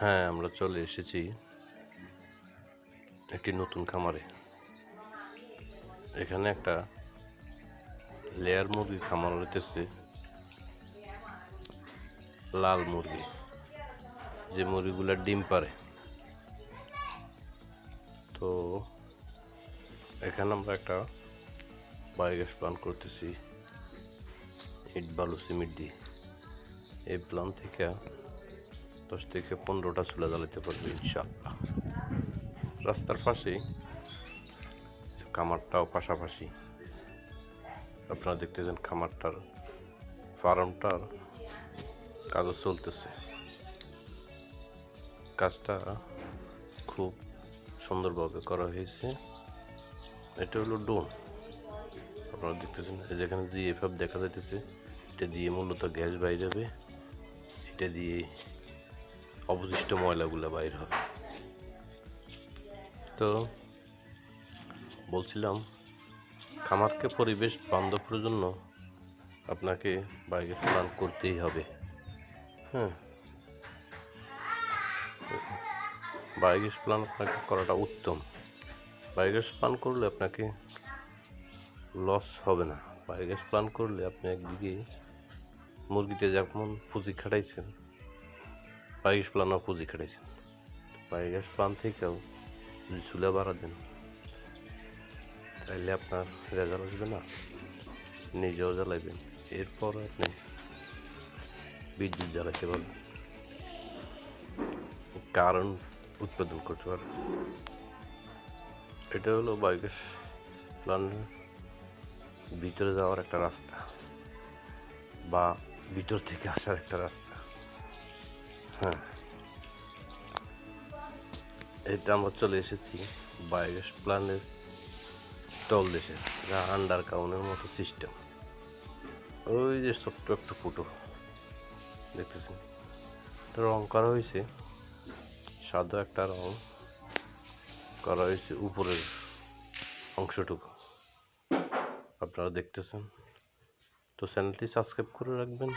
হ্যাঁ আমরা চলে এসেছি একটি নতুন খামারে। এখানে একটা লেয়ার মুরগি খামার হইতেছে। লাল মুরগি, যে মুরগিগুলো ডিম পারে। তো এখানে আমরা একটা বায়োগ্যাস প্ল্যান করতেছি, ইট বালু সিমেন্ট দিয়ে। এই প্ল্যান থেকে দশ থেকে পনেরোটা চুলা জ্বালাতে পারবে ইনশাল্লাহ রাস্তার পাশে যে খামারটাও পাশাপাশি। আপনারা দেখতেছেন খামারটার, ফার্মটার কাজও চলতেছে। কাজটা খুব সুন্দরভাবে করা হয়েছে। এটা হলো ডোন আপনারা দেখতেছেন যেখানে জিএফএফ দেখা যাইতেছে, এটা দিয়ে মূলত গ্যাস বাইরে হবে। এটা দিয়ে অবশিষ্ট ময়লাগুলো বাইর হবে। তো বলছিলাম খামারকে পরিবেশ বান্ধবের জন্য আপনাকে বায়োগ্যাস প্ল্যান করতেই হবে। হ্যাঁ বায়োগ্যাস প্ল্যান আপনাকে করাটা উত্তম। বায়োগ্যাস প্ল্যান করলে আপনাকে লস হবে না। বায়োগ্যাস প্ল্যান করলে আপনি একদিকে মুরগিতে যেমন পুঁজি খাটাইছেন বায়োগ্যাস প্ল্যানও পুঁজি খাটাইছেন। বায়োগ্যাস প্ল্যান থেকেও যদি চুলা বাড়া দেন তাহলে আপনার রেজাল্ট আসবে না? নিজেও জ্বালাইবেন এরপর আপনি বিদ্যুৎ জ্বালাইতে পারবেন। কারণ উৎপাদন করতে পারবেন। এটা হলো বায়োগ্যাস প্ল্যানের ভিতরে যাওয়ার একটা রাস্তা বা ভিতর থেকে আসার একটা রাস্তা। হ্যাঁ। এটা আমরা চলে এসেছি বায়োগ্যাস প্ল্যানের তল দেশে যা আন্ডার কাউনের মতো সিস্টেম ওই যে ছোট্ট একটা ফুটো দেখতেছেন? এটা রং করা হয়েছে, সাদা একটা রং করা হয়েছে উপরের অংশটুকু। আপনারা দেখতেছেন? তো চ্যানেলটি সাবস্ক্রাইব করে রাখবেন।